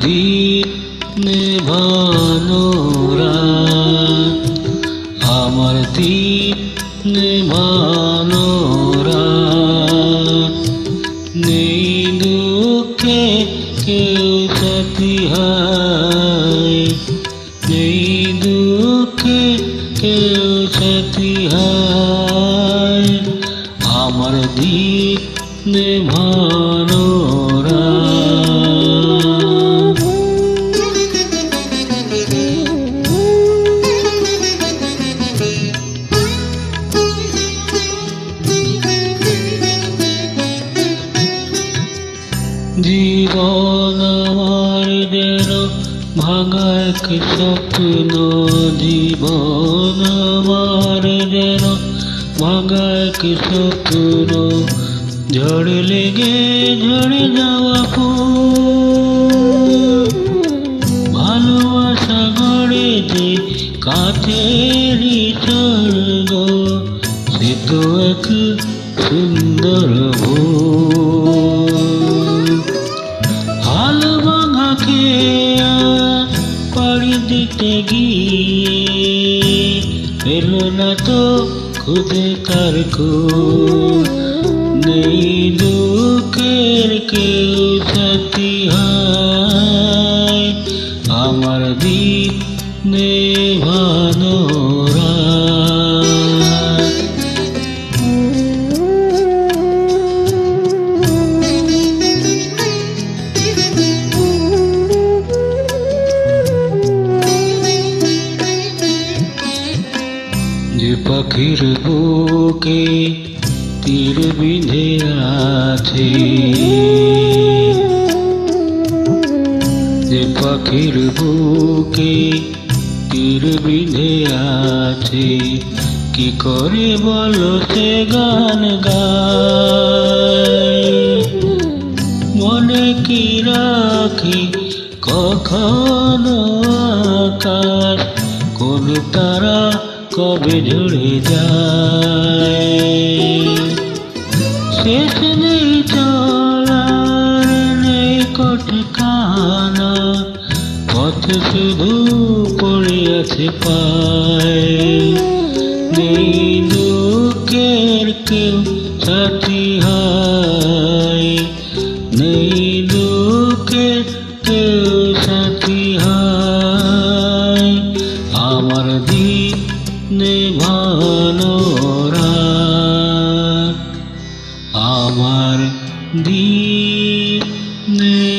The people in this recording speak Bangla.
দ্বীপ নেভানো আমার দ্বীপ নেভানো নেই দুঃখে কেউ সাথী হায়, নেই দুঃখে কেউ সাথী হায়। আমার জীবন আমার যেন ভাঙা এক স্বপ্ন, জীবন আমার যেন ভাঙা এক স্বপ্ন। ঝড় লেগে, ঝড়ে যাওয়া ফুল, ভালোবাসা গড়েছে কাঠেরই স্বর্গ, সে তো এক সুন্দর পেল না তো খুদে কার। নেই দুঃখের কেউ সাথী হয় আমার দিন রাত পাখির বুকে তীর বিঁধে আছে। যে পাখির বুকে তীর বিঁধে আছে, কি করে বলো সে গান গায়? মনে কি রাখি কখনো আকাশ, কোন তারা কবে ঝরে যায়? শেষ নেই চলার নেই কটকানা পথ শুধু পড়ে আছে পায়। নেই দুঃখের কেউ সাথী আমার দ্বীপ স্বপ্নে আমার আমার নে